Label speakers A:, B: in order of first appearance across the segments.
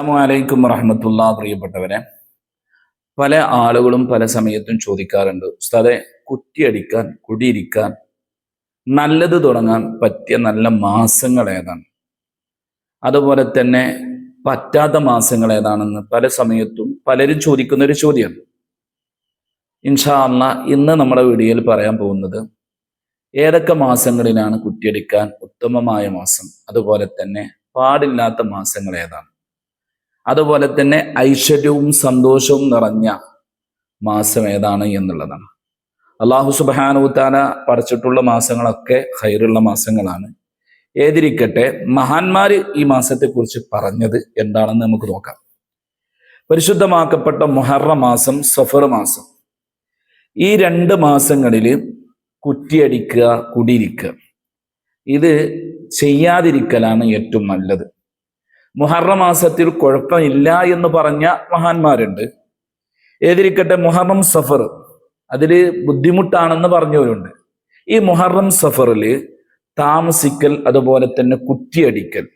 A: അലൈക്കും വറഹമത്തുള്ള പ്രിയപ്പെട്ടവരെ. പല ആളുകളും പല സമയത്തും ചോദിക്കാറുണ്ട് ഉസ്താദെ കുറ്റിയടിക്കാൻ കുടിയിരിക്കാൻ നല്ലത് തുടങ്ങാൻ പറ്റിയ നല്ല മാസങ്ങൾ ഏതാണ്? അതുപോലെ തന്നെ പറ്റാത്ത മാസങ്ങൾ ഏതാണെന്ന് പല സമയത്തും പലരും ചോദിക്കുന്ന ഒരു ചോദ്യമാണ്. ഇൻഷാ അന്ന ഇന്ന് നമ്മുടെ വീഡിയോയിൽ പറയാൻ പോകുന്നത് ഏതൊക്കെ മാസങ്ങളിലാണ് കുറ്റിയടിക്കാൻ ഉത്തമമായ മാസം? അതുപോലെ തന്നെ പാടില്ലാത്ത മാസങ്ങൾ ഏതാണ്? അതുപോലെ തന്നെ ഐശ്വര്യവും സന്തോഷവും നിറഞ്ഞ മാസം ഏതാണ് എന്നുള്ളതാണ്. അള്ളാഹു സുബാനുത്താല പഠിച്ചിട്ടുള്ള മാസങ്ങളൊക്കെ ഹൈറുള്ള മാസങ്ങളാണ്. ഏതിരിക്കട്ടെ മഹാന്മാർ ഈ മാസത്തെക്കുറിച്ച് പറഞ്ഞത് എന്താണെന്ന് നമുക്ക് നോക്കാം. പരിശുദ്ധമാക്കപ്പെട്ട മുഹറ മാസം സഫർ മാസം. ഈ രണ്ട് മാസങ്ങളിൽ കുറ്റിയടിക്കുക കുടിയിരിക്കുക. ഇത് ചെയ്യാതിരിക്കലാണ് ഏറ്റവും നല്ലത്. മുഹറം മാസത്തിൽ കുഴപ്പമില്ല എന്ന് പറഞ്ഞ മഹാന്മാരുണ്ട്. ഏതിരിക്കട്ടെ മുഹറം സഫർ അതിൽ ബുദ്ധിമുട്ടാണെന്ന് പറഞ്ഞവരുണ്ട്. ഈ മുഹറം സഫറിൽ താമസിക്കൽ അതുപോലെ തന്നെ കുറ്റിയടിക്കൽ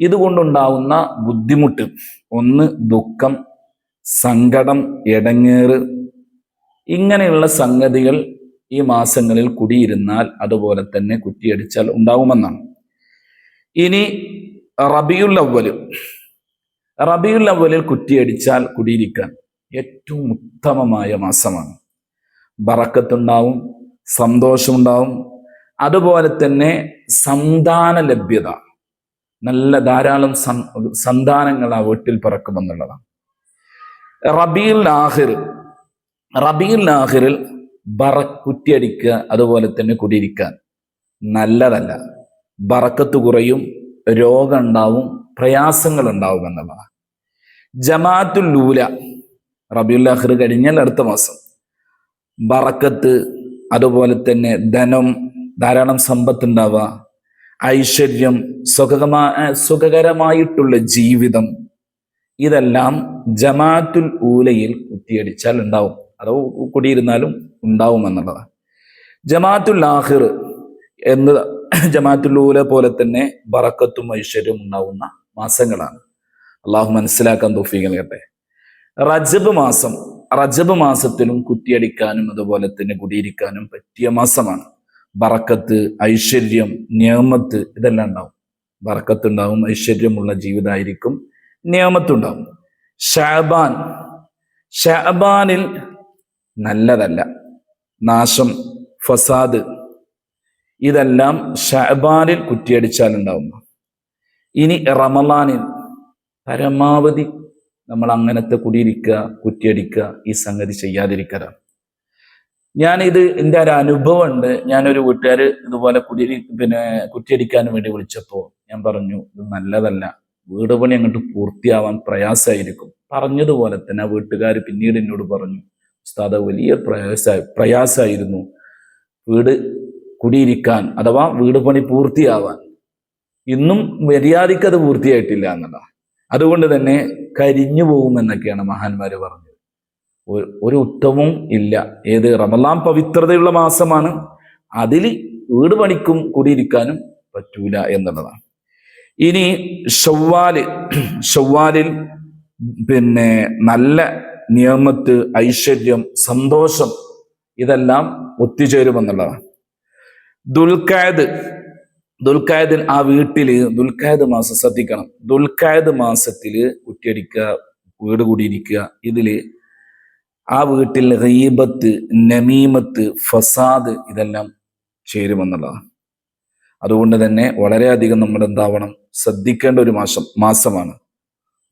A: ഇതുകൊണ്ടുണ്ടാവുന്ന ബുദ്ധിമുട്ട്. ഒന്ന് ദുഃഖം സങ്കടം ഇടങ്ങേറ് ഇങ്ങനെയുള്ള സംഗതികൾ ഈ മാസങ്ങളിൽ കുടിയിരുന്നാൽ അതുപോലെ തന്നെ കുറ്റിയടിച്ചാൽ ഉണ്ടാവുമെന്നാണ്. ഇനി റബിയുൽ അവൽ റബിയുൽ അവലിൽ കുറ്റിയടിച്ചാൽ കുടിയിരിക്കാൻ ഏറ്റവും ഉത്തമമായ മാസമാണ്. ബറക്കത്തുണ്ടാവും സന്തോഷമുണ്ടാവും. അതുപോലെ തന്നെ സന്താന ലഭ്യത. നല്ല ധാരാളം സന്താനങ്ങൾ ആ വീട്ടിൽ പിറക്കുമെന്നുള്ളതാണ്. റബിയുൽ ആഹിർ റബിയുൽ ആഹിറിൽ ബറ കുറ്റിയടിക്കുക അതുപോലെ തന്നെ കുടിയിരിക്കാൻ നല്ലതല്ല. ബറക്കത്ത് കുറയും രോഗം ഉണ്ടാവും പ്രയാസങ്ങൾ ഉണ്ടാവും എന്നുള്ളതാണ്. ജമാഅത്തുൽ ലൂല റബിയുൽ കഴിഞ്ഞാൽ അടുത്ത മാസം. ബറക്കത്ത് അതുപോലെ തന്നെ ധനം ധാരാളം സമ്പത്ത് ഉണ്ടാവുക ഐശ്വര്യം സുഖകമാ സുഖകരമായിട്ടുള്ള ജീവിതം. ഇതെല്ലാം ജമാഅത്തുൽ ഊലയിൽ കുത്തിയടിച്ചാൽ ഉണ്ടാവും. അതോ കുടിയിരുന്നാലും ഉണ്ടാവും എന്നുള്ളതാണ്. ജമാഅത്തുൽ ആഹിർ എന്ന് ജമാഅത്തുല്ലൂല പോലെ തന്നെ ബറക്കത്തും ഐശ്വര്യവും ഉണ്ടാവുന്ന മാസങ്ങളാണ്. അള്ളാഹു മനസ്സിലാക്കാൻ തോഫീകൾ കേട്ടെ റജബ് മാസം റജബ് മാസത്തിലും കുറ്റിയടിക്കാനും അതുപോലെ തന്നെ കുടിയിരിക്കാനും പറ്റിയ മാസമാണ്. ബറക്കത്ത് ഐശ്വര്യം നിയമത്ത് ഇതെല്ലാം ഉണ്ടാവും. ബറക്കത്തുണ്ടാവും ഐശ്വര്യമുള്ള ജീവിതമായിരിക്കും നിയമത്തുണ്ടാവും ഷാബാൻ ഷാബാനിൽ നല്ലതല്ല. നാശം ഫസാദ് ഇതെല്ലാം ഷഹബാനിൽ കുറ്റിയടിച്ചാൽ ഉണ്ടാവുന്ന ഇനി റമലാനിൽ പരമാവധി നമ്മൾ അങ്ങനത്തെ കുടിയിരിക്കുക കുറ്റിയടിക്കുക ഈ സംഗതി ചെയ്യാതിരിക്കലാണ് ഞാൻ ഇത് എന്റെ ഒരു അനുഭവം ഉണ്ട് ഞാനൊരു വീട്ടുകാർ ഇതുപോലെ കുടിയിരി പിന്നെ കുറ്റിയടിക്കാൻ വേണ്ടി വിളിച്ചപ്പോൾ ഞാൻ പറഞ്ഞു ഇത് നല്ലതല്ല. വീട് പണി അങ്ങോട്ട് പൂർത്തിയാവാൻ പ്രയാസമായിരിക്കും. പറഞ്ഞതുപോലെ തന്നെ ആ വീട്ടുകാർ പിന്നീട് എന്നോട് പറഞ്ഞു ഉസ്താദ വലിയ പ്രയാസ പ്രയാസമായിരുന്നു. വീട് കുടിയിരിക്കാൻ അഥവാ വീട് പണി പൂർത്തിയാവാൻ. ഇന്നും മര്യാദയ്ക്ക് അത് പൂർത്തിയായിട്ടില്ല എന്നതാണ് അതുകൊണ്ട് തന്നെ കരിഞ്ഞു പോകുമെന്നൊക്കെയാണ് മഹാന്മാര് പറഞ്ഞത്. ഒരു ഉത്തമവും ഇല്ല. ഏത് റമലാം പവിത്രതയുള്ള മാസമാണ്. അതിൽ വീട് പണിക്കും കുടിയിരിക്കാനും പറ്റൂല എന്നുള്ളതാണ് ഇനി ഷവ്വാൽ. ഷവ്വാലിൽ പിന്നെ നല്ല നിയമത്ത് ഐശ്വര്യം സന്തോഷം ഇതെല്ലാം ഒത്തുചേരുമെന്നുള്ളതാണ് ദുൽഖായത് ദുൽഖായദിൽ ആ വീട്ടിൽ ദുൽഖായത് മാസം ശ്രദ്ധിക്കണം. ദുൽഖായത് മാസത്തിൽ കുറ്റിയടിക്കുക വീട് കൂടിയിരിക്കുക. ഇതിൽ ആ വീട്ടിൽ റീബത്ത് നമീമത്ത് ഫസാദ് ഇതെല്ലാം ചേരുമെന്നുള്ളതാണ്. അതുകൊണ്ട് തന്നെ വളരെയധികം നമ്മൾ എന്താവണം? ശ്രദ്ധിക്കേണ്ട ഒരു മാസം മാസമാണ്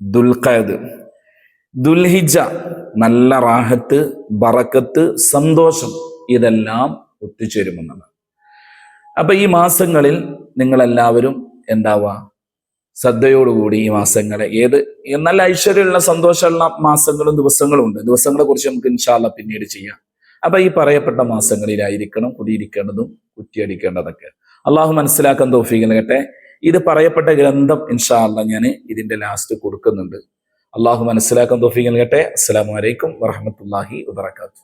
A: ദുൽഖായത് ദുൽഹിജ നല്ല റാഹത്ത് ബറക്കത്ത് സന്തോഷം ഇതെല്ലാം ഒത്തുചേരുമെന്നുള്ളതാണ്. അപ്പൊ ഈ മാസങ്ങളിൽ നിങ്ങളെല്ലാവരും എന്താവുക ശ്രദ്ധയോടുകൂടി ഈ മാസങ്ങളെ ഏത് നല്ല ഐശ്വര്യമുള്ള സന്തോഷമുള്ള മാസങ്ങളും ദിവസങ്ങളും ഉണ്ട്. ദിവസങ്ങളെ കുറിച്ച് നമുക്ക് ഇൻഷാല്ല പിന്നീട് ചെയ്യാം. അപ്പൊ ഈ പറയപ്പെട്ട മാസങ്ങളിലായിരിക്കണം കുടിയിരിക്കേണ്ടതും കുറ്റിയടിക്കേണ്ടതൊക്കെ. അള്ളാഹു മനസ്സിലാക്കാൻ തോഫീകൾ കേട്ടെ ഇത് പറയപ്പെട്ട ഗ്രന്ഥം ഇൻഷാല്ല ഞാൻ ഇതിന്റെ ലാസ്റ്റ് കൊടുക്കുന്നുണ്ട്. അള്ളാഹു മനസ്സിലാക്കാൻ തോഫീകൾ കേട്ടെ അസ്സാം വലൈക്കും വറഹമത്തല്ലാഹി വാത്തു